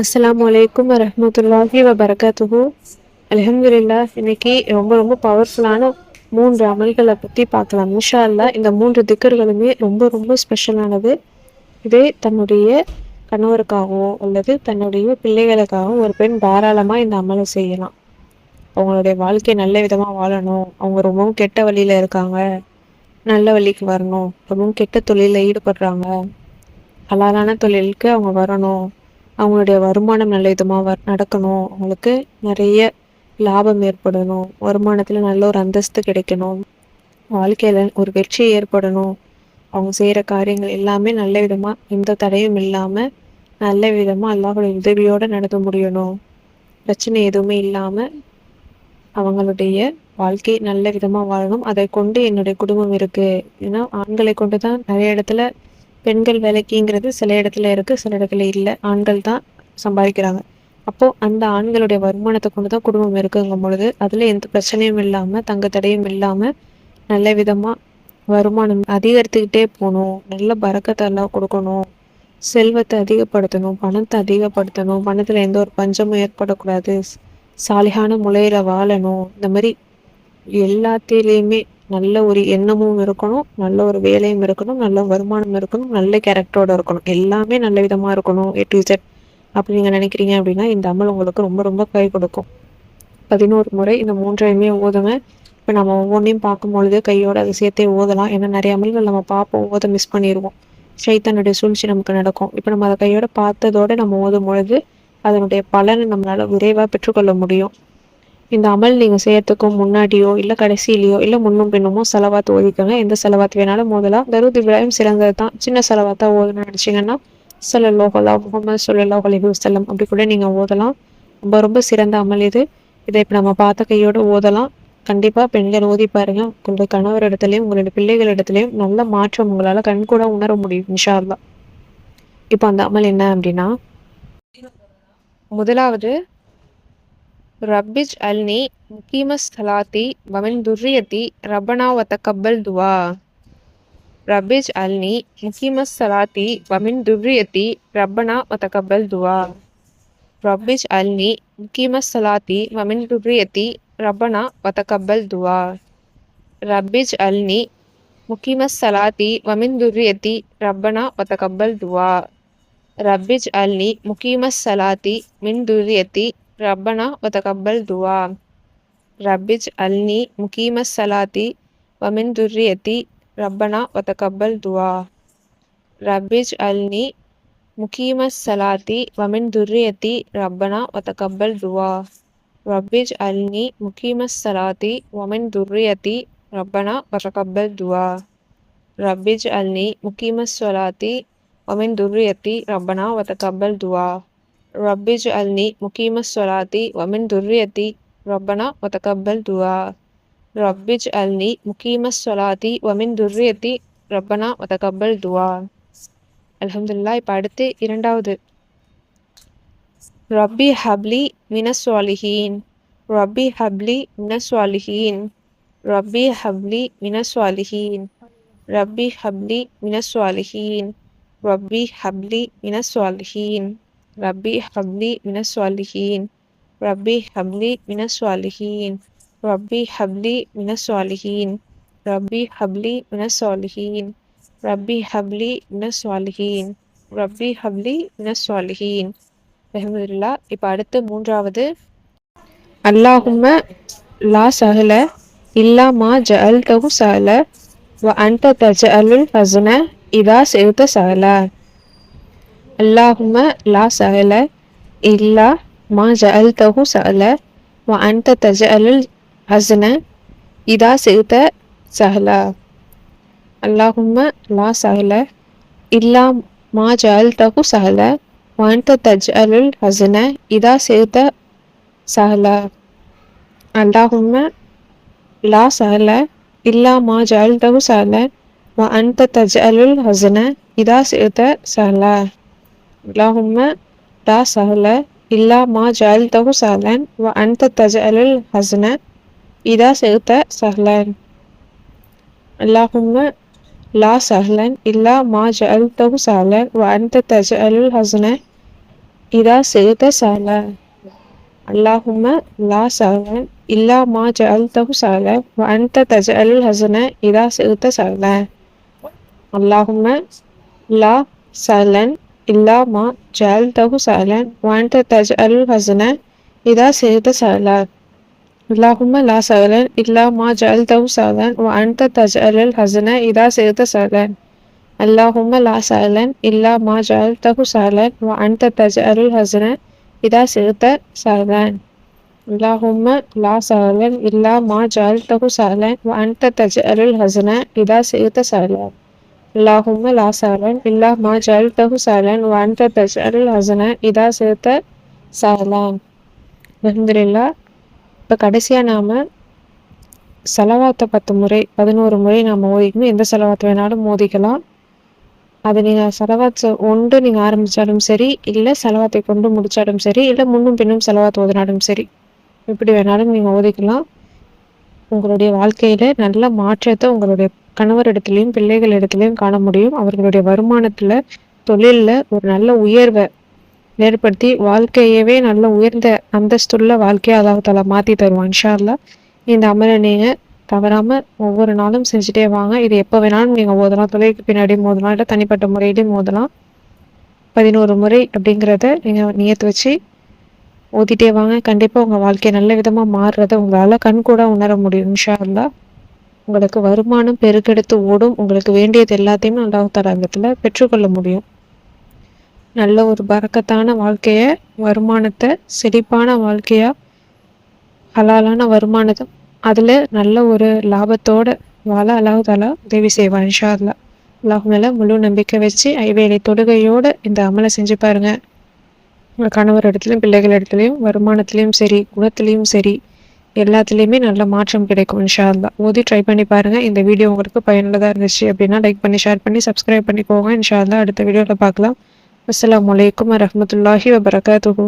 அஸ்லாம் வலைக்கம் வரமத்துல்லாஹி வபரகாத்துஹு அலமதுல்லா இன்னைக்கு ரொம்ப ரொம்ப பவர்ஃபுல்லான மூன்று அமல்களை பற்றி பார்க்கலாம். இன்ஷா இந்த மூன்று திக்கர்களுமே ரொம்ப ரொம்ப ஸ்பெஷலானது இதே தன்னுடைய கணவருக்காகவோ அல்லது தன்னுடைய பிள்ளைகளுக்காகவும் ஒரு பெண் தாராளமாக இந்த அமலை செய்யலாம். அவங்களுடைய வாழ்க்கையை நல்ல விதமாக வாழணும். அவங்க ரொம்பவும் கெட்ட வழியில் இருக்காங்க. நல்ல வழிக்கு வரணும். ரொம்பவும் கெட்ட தொழிலில் ஈடுபடுறாங்க. ஹலாலான தொழிலுக்கு அவங்க வரணும். அவங்களுடைய வருமானம் நல்ல விதமாக வ நடக்கணும். அவங்களுக்கு நிறைய லாபம் ஏற்படணும். வருமானத்தில் நல்ல ஒரு அந்தஸ்து கிடைக்கணும். வாழ்க்கையில் ஒரு வெற்றி ஏற்படணும். அவங்க செய்கிற காரியங்கள் எல்லாமே நல்ல விதமாக எந்த தடையும் இல்லாமல் நல்ல விதமாக அல்லாஹுடைய உதவியோடு நடத்த முடியணும். பிரச்சனை எதுவுமே இல்லாமல் அவங்களுடைய வாழ்க்கை நல்ல விதமாக வாழணும். அதை கொண்டு என்னுடைய குடும்பம் இருக்குது ஏன்னா ஆண்களை கொண்டு தான் நிறைய இடத்துல பெண்கள் வேலைக்குங்கிறது சில இடத்துல இருக்குது சில இடத்துல இல்லை. ஆண்கள் தான் சம்பாதிக்கிறாங்க. அப்போது அந்த ஆண்களுடைய வருமானத்தை கொண்டு தான் குடும்பம் இருக்குங்கும் பொழுது அதில் எந்த பிரச்சனையும் இல்லாமல் தங்க தடையும் இல்லாமல் நல்ல விதமாக வருமானம் அதிகரித்துக்கிட்டே போகணும். நல்ல பறக்கத்தெல்லாம் கொடுக்கணும். செல்வத்தை அதிகப்படுத்தணும் பணத்தை அதிகப்படுத்தணும். பணத்தில் எந்த ஒரு பஞ்சமும் ஏற்படக்கூடாது. சாலிகான முறையில் வாழணும். இந்த மாதிரி எல்லாத்திலையுமே நல்ல ஒரு எண்ணமும் இருக்கணும் நல்ல ஒரு வேலையும் இருக்கணும் நல்ல வருமானம் இருக்கணும் நல்ல கேரக்டரோட இருக்கணும். எல்லாமே நல்ல விதமாக இருக்கணும் ஏ டு ஜெட் அப்படி நீங்கள் நினைக்கிறீங்க அப்படின்னா இந்த அமல் உங்களுக்கு ரொம்ப ரொம்ப கை கொடுக்கும். பதினோரு முறை இந்த மூன்றையுமே ஓதுங்க. இப்போ நம்ம ஒவ்வொன்றையும் பார்க்கும்பொழுது கையோட அதை சேர்த்தே ஓதலாம். ஏன்னா நிறைய அமல்கள் நம்ம பார்ப்போம் ஓத மிஸ் பண்ணிடுவோம் சைத்தனுடைய சூழ்ச்சி நமக்கு நடக்கும். இப்போ நம்ம அதை கையோட பார்த்ததோட நம்ம ஓதும் பொழுது அதனுடைய பலனை நம்மளால் விரைவாக பெற்றுக்கொள்ள முடியும். இந்த அமல் நீங்கள் செய்யறதுக்கும் முன்னாடியோ இல்லை கடைசியிலையோ இல்லை முன்னும் பின்னுமோ செலவாத்து ஓதிக்கோங்க எந்த செலவாத்து வேணாலும் ஓதலாம் தருத் இப்ராஹிம் சிறந்தது தான் சின்ன செலவாத்தா ஓதுன்னு நினச்சிங்கன்னா லோகலா முகமது சொல்லல்லா அலைஹி வசல்லம் அப்படி கூட நீங்கள் ஓதலாம். ரொம்ப ரொம்ப சிறந்த அமல் இது. இதை இப்போ நம்ம பார்த்த கையோடு ஓதலாம். கண்டிப்பாக பெண்கள் ஓதி பாருங்க. உங்களுடைய கணவர் இடத்துலையும் உங்களுடைய பிள்ளைகள் இடத்துலையும் நல்ல மாற்றம் உங்களால் கண்கூட உணர முடியும் இன்ஷா அல்லா இப்போ அந்த அமல் என்ன அப்படின்னா முதலாவது ரப்பிஜ் அல்னி முக்கீமஸ் சலாத்தி வமின் துர்ரியத்தி ரப்பனா வத்தக்கப்பல் துவா ரப்பிஜ் அல்னி முக்கீமஸ் சலாத்தி வமின் துர்ரியத்தி ரப்பனா வத்தக்கப்பல் துவா ரப்பிஜ் அல்னி முக்கீமஸ் சலாத்தி வமின் துர்ரியத்தி ரப்பனா வத்தக்கப்பல் துவா ரப்பிஜ் அல்னி முக்கீமஸ் சலாத்தி வமின் துர்ரியத்தி ரப்பனா வத்தக்கப்பல் துவா ரப்பிஜ் அல்னி முக்கீமஸ் சலாத்தி மின் துர்ரியத்தி ربنا وتقبل دعاء رب اجعلني مقيم الصلاة ومن ذريتي ربنا وتقبل دعاء رب اجعلني مقيم الصلاة ومن ذريتي ربنا وتقبل دعاء رب اجعلني مقيم الصلاة ومن ذريتي ربنا وتقبل دعاء رب اجعلني مقيم الصلاة ومن ذريتي ربنا وتقبل دعاء ரப்பிஜ் அல்னி முகீம சொலாத்தி வமின் துர்ரியத்தி ரப்பனா வத்தகப்பல் துவா ரப்பிஜ் அல்னி முகீம சொலாத்தி வமின் துர்ரியத்தி ரப்பனா வத்தகப்பல் துவா அலமதுல்லா இப்போ அடுத்து இரண்டாவது. ரப்பி ஹப்லி மினஸ்வாலிஹீன் ரப்பி ஹப்லி மினஸ்வாலிஹீன் ரப்பி ஹப்லி மினஸ்வாலிஹீன் ரப்பி ஹப்லி மினஸ்வாலிஹீன் ரப்பி ஹப்லி மினஸ்வாலிஹீன் ரப்பி ஹப்லி மினஸ்வாலிஹீன். ரப்பி ஹப்லி மினஸ்வாலிஹீன். ரப்பி ஹப்லி மினஸ்வாலிஹீன். ரப்பி ஹப்லி மினஸ்வாலிஹீன். ரப்பி ஹப்லி மினஸ்வாலிஹீன். ரப்பி ஹப்லி மினஸ்வாலிஹீன். அஹமதுல்லா இப்போ அடுத்து மூன்றாவது. அல்லாஹும லா சஹல இல்லா மா ஜஅல் தகு சஹல வ அன்ட அல்லாஹும லா சஹல இல்லா மா ஜஅல் தஹு சஹல வ அன்த தஜ அலுல் ஹசன இதா சிறுத்த சஹலா. அல்லாஹும்ம லா சஹல இல்லா மா ஜஅல் தஹு சஹல வ அன்த தஜ அலுல் ஹசன இதா சிறுத்த சஹலா. அல்லாஹும்ம லா சஹல இல்லா மா ஜஅல் தஹு சஹல வ அன்த தஜ அலுல் ஹசன இதா சிறுத்த சஹலா. اللهم لا سهل إلا ما جعلته سهلا وأنت تجعل الحزن إذا شئت سهلا اللهم لا سهلا إلا ما جعلته سهلا وأنت تجعل الحزن إذا شئت سهلا اللهم لا سهلا إلا ما جعلته سهلا وأنت تجعل الحزن إذا شئت سهلا اللهم لا سهلا إلا جعلته سهلا وأنت تجعل الحزن إذا سرت سهلا اللهم لا سهلا إلا ما جعلته سهلا وأنت تجعل الحزن إذا سرت سهلا اللهم لا سهلا إلا ما جعلته سهلا وأنت تجعل الحزن إذا سرت سهلا اللهم لا سهلا إلا ما جعلته سهلا وأنت تجعل الحزن إذا سرت سهلا اللهم لا سهلا إلا ما جعلته سهلا وأنت تجعل الحزن إذا شئت سهلا الحمد لله இப்போ கடைசியாக நாம் செலவாத்தை பத்து முறை பதினோரு முறை நாம் ஓதிக்கணும் எந்த செலவாத்தை வேணாலும் மோதிக்கலாம் அது நீங்கள் செலவாத்து ஒன்று நீங்கள் ஆரம்பித்தாலும் சரி இல்லை செலவாத்தை கொண்டு முடித்தாலும் சரி இல்லை முன்னும் பின்னும் செலவாத்து ஓதினாலும் சரி எப்படி வேணாலும் நீங்கள் ஓதிக்கலாம் உங்களுடைய வாழ்க்கையில் நல்ல மாற்றத்தை உங்களுடைய கணவர் இடத்துலையும் பிள்ளைகள் இடத்துலையும் காண முடியும். அவர்களுடைய வருமானத்தில் தொழிலில் ஒரு நல்ல உயர்வை ஏற்படுத்தி வாழ்க்கையவே நல்ல உயர்ந்த அந்தஸ்துள்ள வாழ்க்கையை அதாவது தலை மாற்றி தருவான் இன்ஷால்லா இந்த அமலை நீங்கள் தவறாமல் ஒவ்வொரு நாளும் செஞ்சுட்டே வாங்க. இது எப்போ வேணாலும் நீங்கள் ஓதலாம். தொலைக்கு பின்னாடி மோதலாம். இல்லை தனிப்பட்ட முறையிலையும் மோதலாம். பதினோரு முறை அப்படிங்கிறத நீங்கள் நியத்து வச்சு ஓதிட்டே வாங்க. கண்டிப்பாக உங்கள் வாழ்க்கையை நல்ல விதமாக மாறுறத உங்களால் கண் கூட உணர முடியும் இன்ஷா அல்லா உங்களுக்கு வருமானம் பெருக்கெடுத்து ஓடும். உங்களுக்கு வேண்டியது எல்லாத்தையுமே அல்லாஹ் தராங்கத்தில் பெற்றுக்கொள்ள முடியும். நல்ல ஒரு பறக்கத்தான வாழ்க்கையை வருமானத்தை செழிப்பான வாழ்க்கையாக ஹலாலான வருமானத்தை அதில் நல்ல ஒரு லாபத்தோட வாழ அல்லாஹ் தாலா உதவி செய்வான் இன்ஷா அல்லா அல்லாஹ் மேலே முழு நம்பிக்கை வச்சு ஐவேலை தொடுகையோடு இந்த அமலை செஞ்சு பாருங்கள் உங்கள் கணவர் இடத்துலையும் பிள்ளைகள் இடத்துலையும் வருமானத்துலேயும் சரி குணத்துலேயும் சரி எல்லாத்துலேயுமே நல்ல மாற்றம் கிடைக்கும் இன்ஷா அல்லா ஓதி ட்ரை பண்ணி பாருங்கள் இந்த வீடியோ உங்களுக்கு பயனுள்ளதாக இருந்துச்சு அப்படின்னா லைக் பண்ணி ஷேர் பண்ணி சப்ஸ்கிரைப் பண்ணிக்கோங்க. இன்ஷா அல்லா அடுத்த வீடியோவில் பார்க்கலாம். அஸ்லாம் வலைக்கம் வரமத்துல்லாஹி வபரகாத்துஹூ.